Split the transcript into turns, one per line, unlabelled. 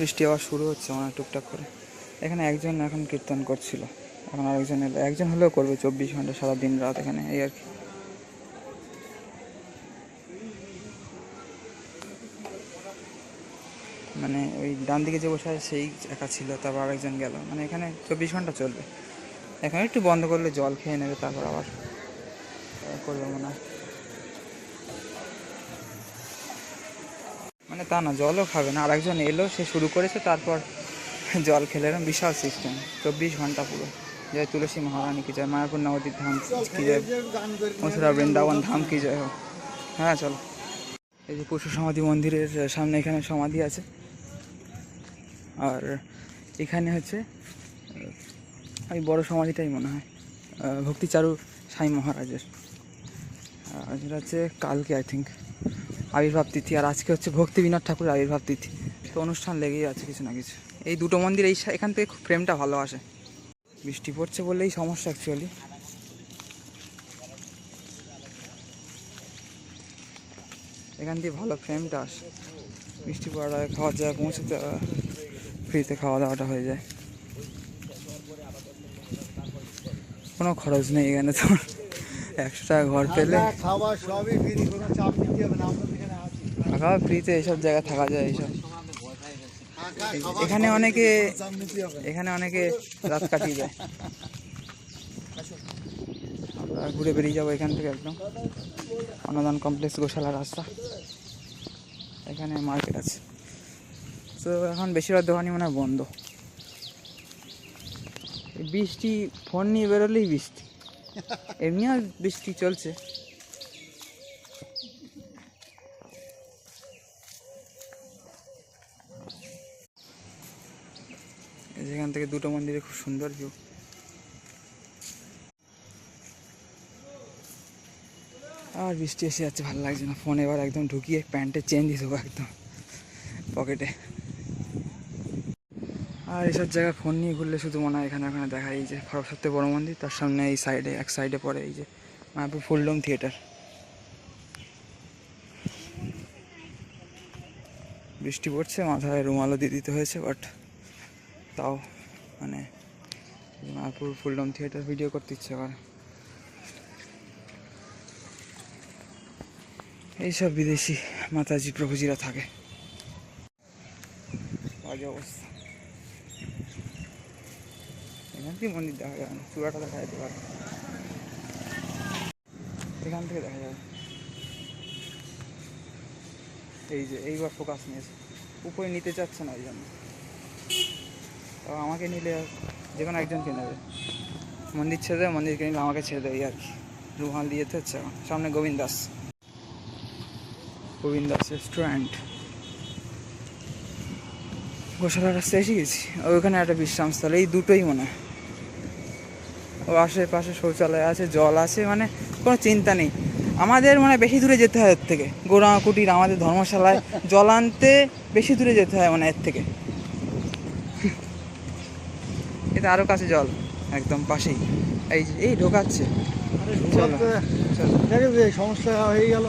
বৃষ্টি আবার শুরু হচ্ছে মানে টুকটাক করে। এখানে একজন এখন কীর্তন করছিল। এখন আরেকজন এলো। একজন হলেও করবে চব্বিশ ঘণ্টা সারা দিন রাত এখানে, এই আর কি। মানে ওই ডান দিকে যে বসে আছে, সেই একা ছিল, তারপর আরেকজন গেল। মানে এখানে চব্বিশ ঘণ্টা চলবে। এখানে একটু বন্ধ করলে জল খেয়ে নেবে, তারপর আবার করবে মনে হয়। মানে তা না, জলও খাবে না। আরেকজন এলো, সে শুরু করেছে, তারপর জল খেলে এরকম বিশাল সিস্টেম চব্বিশ ঘণ্টা পুরো। জয় তুলসী মহারানী কি জয়, মায়াপুর নবদ্বীপ ধাম কি জয়, মথুরা বৃন্দাবন ধাম কি জয় হোক। হ্যাঁ চলো। এই যে পশু সমাধি মন্দিরের সামনে এখানে সমাধি আছে। আর এখানে হচ্ছে ওই বড় সমাধিটাই মনে হয় ভক্তিচারু সাই মহারাজের। আর যেটা হচ্ছে কালকে আই থিঙ্ক আবির্ভাব তিথি আর আজকে হচ্ছে ভক্তি বিনোদ ঠাকুরের আবির্ভাব তিথি। তো অনুষ্ঠান লেগেই আছে কিছু না কিছু। এই দুটো মন্দির এই এখান থেকে খুব ফ্রেমটা ভালো আসে। বৃষ্টি পড়ছে বললেই সমস্যা অ্যাকচুয়ালি এখান দিয়ে ভালো ফ্রেমটা আসে। বৃষ্টি আগে খাওয়ার জায়গা পৌঁছতে ফ্রিতে খাওয়া দাওয়াটা হয়ে যায়। কোনো খরচ নেই এখানে তো। একশো টাকা ঘর পেলে।
খাওয়া সবই ফ্রি কোনো চাপ নিতে হবে না আমরা তো এখানে আছি
থাকা ফ্রিতে এইসব জায়গায় থাকা যায় এইসব। এখানে অনেকে। এখানে অনেকে রাত কাটিয়ে যায়। আমরা ঘুরে বেরিয়ে যাব এখান থেকে একদম। অন্নদান কমপ্লেক্স গোশালা রাস্তা। এখানে মার্কেট আছে। তো এখন বেশিরভাগ দোকানই মনে হয় বন্ধ। বৃষ্টি, ফোন নিয়ে বেরোলেই বৃষ্টি। এমনিও বৃষ্টি চলছে। যেখান থেকে দুটো মন্দিরে খুব সুন্দর ভিউ আর বৃষ্টি এসে যাচ্ছে, ভালো লাগছে না। ফোন এবার একদম ঢুকিয়ে প্যান্টে চেন দিয়ে দেবো একদম পকেটে আর এইসব জায়গায় ফোন নিয়ে ঘুরলে শুধু মনে হয় এখানে ওখানে দেখা এই যে খড়গ সবথেকে বড় মন্দির, তার সামনে এই সাইডে এক সাইডে পড়ে এই যে মায়াপুর ফুলডোম থিয়েটার বৃষ্টি পড়ছে, মাথায় রুমালও দিয়ে দিতে হয়েছে বাট তাও মানে যে মায়াপুর ফুলডোম থিয়েটার ভিডিও করতে ইচ্ছে করে। এইসব বিদেশি মাতাজি প্রভুজিরা থাকে। অবস্থা। এখান থেকে মন্দির দেখা যাবে না? চূড়াটা দেখা যেতে পারে। এখান থেকে দেখা যাবে। এই যে, এইবার ফোকাস নিয়েছে। উপরে নিতে চাচ্ছে না এই জন্য। তাও আমাকে নিলে যে কোনো একজনকে নেবে। মন্দির ছেড়ে দেবে মন্দিরকে নিলে আমাকে ছেড়ে দেবে আর কি। রুমাল দিয়ে যেতে হচ্ছে সামনে গোবিন্দ দাস। গোবিন্দ দাস রেস্টুরেন্ট গোশালা রাস্তায় এসে গেছি। ওখানে একটা বিশ্রামস্থল, এই দুটোই মনে হয়। ও আশেপাশে শৌচালয় আছে, জল আছে মানে কোনো চিন্তা নেই। আমাদের মানে বেশি দূরে যেতে হয় এর থেকে। গোড়া কুটির আমাদের ধর্মশালায় জল আনতে বেশি দূরে যেতে হয় মানে এর থেকে। এটা আরও কাছে জল একদম পাশেই। এই এই ঢোকাচ্ছে।
আরে
চলো চলো।
সমস্যা হয়ে গেল।